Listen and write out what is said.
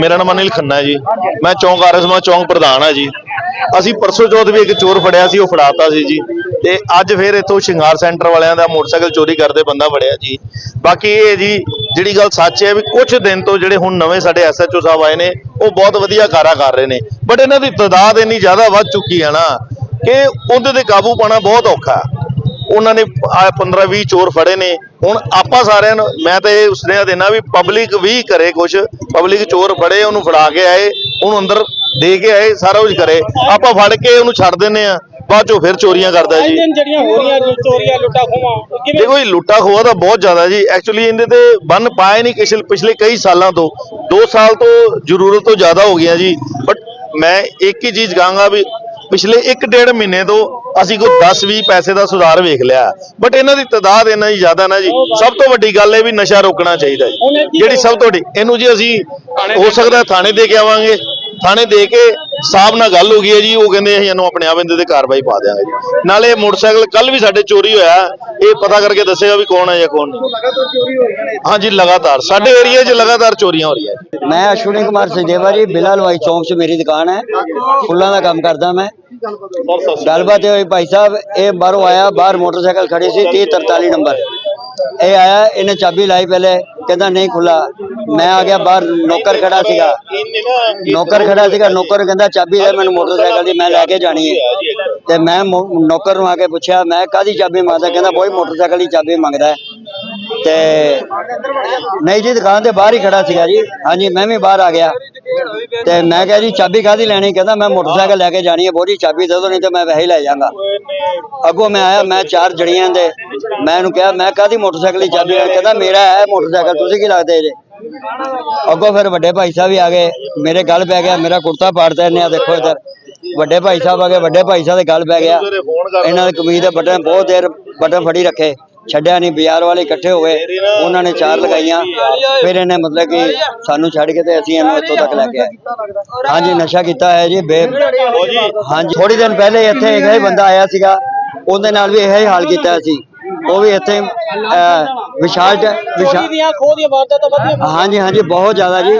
ਮੇਰਾ ਨਾਮ ਅਨਿਲ ਖੰਨਾ ਹੈ ਜੀ। ਮੈਂ ਚੌਂਕ ਆਰਐਸਮਾ ਚੌਂਕ ਪ੍ਰਧਾਨ ਹਾਂ ਜੀ। ਅਸੀਂ ਪਰਸੋਂ ਚੌਥ ਵੀ ਇੱਕ ਚੋਰ ਫੜਿਆ ਸੀ, ਉਹ ਫੜਾਤਾ ਸੀ ਜੀ। ਤੇ ਅੱਜ ਫੇਰ ਇੱਥੋਂ ਸ਼ਿੰਗਾਰ ਸੈਂਟਰ ਵਾਲਿਆਂ ਦਾ ਮੋਟਰਸਾਈਕਲ ਚੋਰੀ ਕਰਦੇ ਬੰਦਾ ਫੜਿਆ ਜੀ। ਬਾਕੀ ਇਹ ਜੀ, ਜਿਹੜੀ ਗੱਲ ਸੱਚ ਹੈ ਵੀ ਕੁਝ ਦਿਨ ਤੋਂ ਜਿਹੜੇ ਹੁਣ ਨਵੇਂ ਸਾਡੇ ਐਸਐਚਓ ਸਾਹਿਬ ਆਏ ਨੇ, ਉਹ ਬਹੁਤ ਵਧੀਆ ਕਾਰਾ ਕਰ ਰਹੇ ਨੇ। ਬਟ ਇਹਨਾਂ ਦੀ ਤਾਦਾਦ ਇੰਨੀ ਜ਼ਿਆਦਾ ਵੱਧ ਚੁੱਕੀ ਹੈ ਨਾ ਕਿ ਉਹਦੇ ਤੇ ਕਾਬੂ ਪਾਣਾ ਬਹੁਤ ਔਖਾ। ਉਹਨਾਂ ਨੇ 15 20 ਚੋਰ ਫੜੇ ਨੇ। ਹੁਣ ਆਪਾਂ ਸਾਰਿਆਂ ਨੂੰ ਮੈਂ ਤਾਂ ਇਹ ਸੁਨੇਹਾ ਦੇਣਾ ਵੀ ਪਬਲਿਕ ਵੀ ਕਰੇ ਕੁਝ ਪਬਲਿਕ ਚੋਰ ਫੜੇ ਉਹਨੂੰ ਫੜਾ ਕੇ ਆਏ ਉਹਨੂੰ ਅੰਦਰ ਦੇ ਕੇ ਆਏ ਸਾਰਾ ਕੁਝ ਕਰੇ। ਆਪਾਂ ਫੜ ਕੇ ਉਹਨੂੰ ਛੱਡ ਦਿੰਨੇ ਆ ਬਾਅਦ ਚੋਂ ਫਿਰ ਚੋਰੀਆਂ ਕਰਦਾ ਜੀ। ਦਿਨ ਜਿਹੜੀਆਂ ਹੋ ਰਹੀਆਂ ਜੀ ਚੋਰੀਆਂ ਲੁੱਟਾ ਦੇਖੋ ਇਹ ਖੋਆ ਤਾਂ ਬਹੁਤ ਜ਼ਿਆਦਾ ਜੀ। ਐਕਚੁਅਲੀ ਇਹਦੇ ਤੇ ਬੰਨ ਪਾਏ ਨਹੀਂ ਪਿਛਲੇ ਪਿਛਲੇ ਕਈ ਸਾਲਾਂ ਤੋਂ। 2 ਸਾਲ ਤੋਂ ਜ਼ਰੂਰਤ ਤੋਂ ਜ਼ਿਆਦਾ ਹੋ ਗਿਆ ਜੀ। ਬਟ ਮੈਂ ਇੱਕ ਹੀ ਚੀਜ਼ ਕਹਾਂਗਾ ਵੀ ਪਿਛਲੇ 1.5 ਮਹੀਨੇ ਤੋਂ ਅਸੀਂ ਕੋਈ 10-20 ਪੈਸੇ ਦਾ ਸੁਧਾਰ ਵੇਖ ਲਿਆ। ਬਟ ਇਹਨਾਂ ਦੀ ਤਾਦਾਦ ਇੰਨਾ ਹੀ ਜ਼ਿਆਦਾ ਨਾ ਜੀ। ਸਭ ਤੋਂ ਵੱਡੀ ਗੱਲ ਇਹ ਵੀ ਨਸ਼ਾ ਰੋਕਣਾ ਚਾਹੀਦਾ ਜੀ। ਜਿਹੜੀ ਸਭ ਤੋਂ ਵੱਡੀ ਇਹਨੂੰ ਜੀ ਅਸੀਂ ਹੋ ਸਕਦਾ ਥਾਣੇ ਦੇ ਕੇ ਆਵਾਂਗੇ। ਥਾਣੇ ਦੇ ਕੇ ਸਾਹਿਬ ਨਾਲ ਗੱਲ ਹੋ ਗਈ ਹੈ ਜੀ, ਉਹ ਕਹਿੰਦੇ ਅਸੀਂ ਇਹਨੂੰ ਆਪਣੇ ਆਪ ਇਹਦੇ ਤੇ ਕਾਰਵਾਈ ਪਾ ਦਿਆਂਗੇ ਨਾਲੇ ਮੋਟਰਸਾਈਕਲ ਕੱਲ ਵੀ ਸਾਡੇ ਚੋਰੀ ਹੋਇਆ, ਇਹ ਪਤਾ ਕਰਕੇ ਦੱਸੇਗਾ ਵੀ ਕੌਣ ਹੈ ਜਾਂ ਕੌਣ ਨਹੀਂ। ਹਾਂਜੀ ਲਗਾਤਾਰ, ਸਾਡੇ ਏਰੀਆ 'ਚ ਲਗਾਤਾਰ ਚੋਰੀਆਂ ਹੋ ਰਹੀਆਂ ਮੈਂ ਅਸ਼ਵਨੀ ਕੁਮਾਰ ਸਜਦੇਵਾ ਜੀ, ਬਿਲਾ ਲਵਾਈ ਚੌਂਕ 'ਚ ਮੇਰੀ ਦੁਕਾਨ ਹੈ। ਫੁੱਲਾਂ ਦਾ ਕੰਮ ਕਰਦਾ ਮੈਂ। ਗੱਲਬਾਤ ਇਹ ਹੋਈ ਭਾਈ ਸਾਹਿਬ, ਇਹ ਬਾਹਰੋਂ ਆਇਆ, ਬਾਹਰ ਮੋਟਰਸਾਈਕਲ ਖੜੇ ਸੀ 3043 ਨੰਬਰ। ਇਹ ਆਇਆ, ਇਹਨੇ ਚਾਬੀ ਲਾਈ ਪਹਿਲੇ, ਕਹਿੰਦਾ ਨਹੀਂ ਖੁੱਲਾ ਮੈਂ ਆ ਗਿਆ, ਬਾਹਰ ਨੌਕਰ ਖੜਾ ਸੀਗਾ। ਨੌਕਰ ਖੜਾ ਸੀਗਾ, ਨੌਕਰ ਕਹਿੰਦਾ, ਚਾਬੀ ਦੇ, ਮੈਨੂੰ ਮੋਟਰਸਾਈਕਲ ਦੀ, ਮੈਂ ਲੈ ਕੇ ਜਾਣੀ ਹੈ। ਤੇ ਮੈਂ ਨੌਕਰ ਨੂੰ ਆ ਕੇ ਪੁੱਛਿਆ, ਮੈਂ ਕਾਦੀ ਚਾਬੀ ਮੰਗਦਾ? ਕਹਿੰਦਾ, ਬੋਈ, ਮੋਟਰਸਾਈਕਲ ਦੀ ਚਾਬੀ ਮੰਗਦਾ ਤੇ ਨਹੀਂ ਜੀ, ਦੁਕਾਨ ਦੇ ਬਾਹਰ ਹੀ ਖੜਾ ਸੀਗਾ ਜੀ। ਹਾਂਜੀ, ਮੈਂ ਵੀ ਬਾਹਰ ਆ ਗਿਆ। ਤੇ ਮੈਂ ਕਿਹਾ ਜੀ, ਚਾਬੀ ਕਾਦੀ ਲੈਣੀ? ਕਹਿੰਦਾ, ਮੈਂ ਮੋਟਰਸਾਈਕਲ ਲੈ ਕੇ ਜਾਣੀ ਹੈ, ਬੋਰੀ ਚਾਬੀ ਦੇ ਦੋ ਨਹੀਂ ਤੇ ਮੈਂ ਵੈਸੇ ਹੀ ਲੈ ਜਾਵਾਂਗਾ। ਅੱਗੋਂ ਮੈਂ ਆਇਆ, ਮੈਂ ਚਾਰ ਜੜੀਆਂ ਦੇ, ਮੈਂ ਇਹਨੂੰ ਕਿਹਾ, ਮੈਂ ਕਾਦੀ ਮੋਟਰਸਾਈਕਲ ਦੀ ਚਾਬੀ ਲੈਣੀ? ਕਹਿੰਦਾ, ਮੇਰਾ ਹੈ ਮੋਟਰਸਾਈਕਲ, ਤੁਸੀਂ ਕੀ ਲੱਗਦੇ ਜੇ? ਅੱਗੋਂ ਫਿਰ ਵੱਡੇ ਭਾਈ ਸਾਹਿਬ ਵੀ ਆ ਗਏ, ਮੇਰੇ ਗੱਲ ਪੈ ਗਿਆ, ਮੇਰਾ ਕੁੜਤਾ ਪਾੜਦਾ ਇਹਨੇ ਆ ਦੇਖੋ ਇੱਧਰ। ਵੱਡੇ ਭਾਈ ਸਾਹਿਬ ਆ ਗਏ, ਵੱਡੇ ਭਾਈ ਸਾਹਿਬ ਦੇ ਗੱਲ ਪੈ ਗਿਆ। ਇਹਨਾਂ ਦੇ ਕਮੀਜ਼ ਦੇ ਬਟਨ ਬਹੁਤ ਦੇਰ ਬਟਨ ਫੜੀ ਰੱਖੇ। ਛੱਡਿਆ ਨਹੀਂ ਬਾਜ਼ਾਰ ਵਾਲੇ ਇਕੱਠੇ ਹੋ ਗਏ। ਉਹਨਾਂ ਨੇ ਚਾਰ ਲਗਾਈਆਂ। ਫਿਰ ਇਹਨੇ ਮਤਲਬ ਕਿ ਸਾਨੂੰ ਛੱਡ ਕੇ ਤੇ ਅਸੀਂ ਇਹਨੂੰ ਇੱਥੋਂ ਤੱਕ ਲੈ ਕੇ ਆਏ। ਹਾਂਜੀ ਨਸ਼ਾ ਕੀਤਾ ਹੈ ਜੀ ਬੇ ਹਾਂਜੀ। ਥੋੜੀ ਦਿਨ ਪਹਿਲੇ ਇੱਥੇ ਇੱਕ ਹੀ ਬੰਦਾ ਆਇਆ ਸੀਗਾ। ਉਹਦੇ ਨਾਲ ਵੀ ਇਹੋ ਹੀ ਹਾਲ ਕੀਤਾ ਸੀ। ਉਹ ਵੀ ਇੱਥੇ ਵਿਸ਼ਾਲ ਵਿਸ਼ਾਲ ਹਾਂਜੀ ਹਾਂਜੀ ਬਹੁਤ ਜ਼ਿਆਦਾ ਜੀ।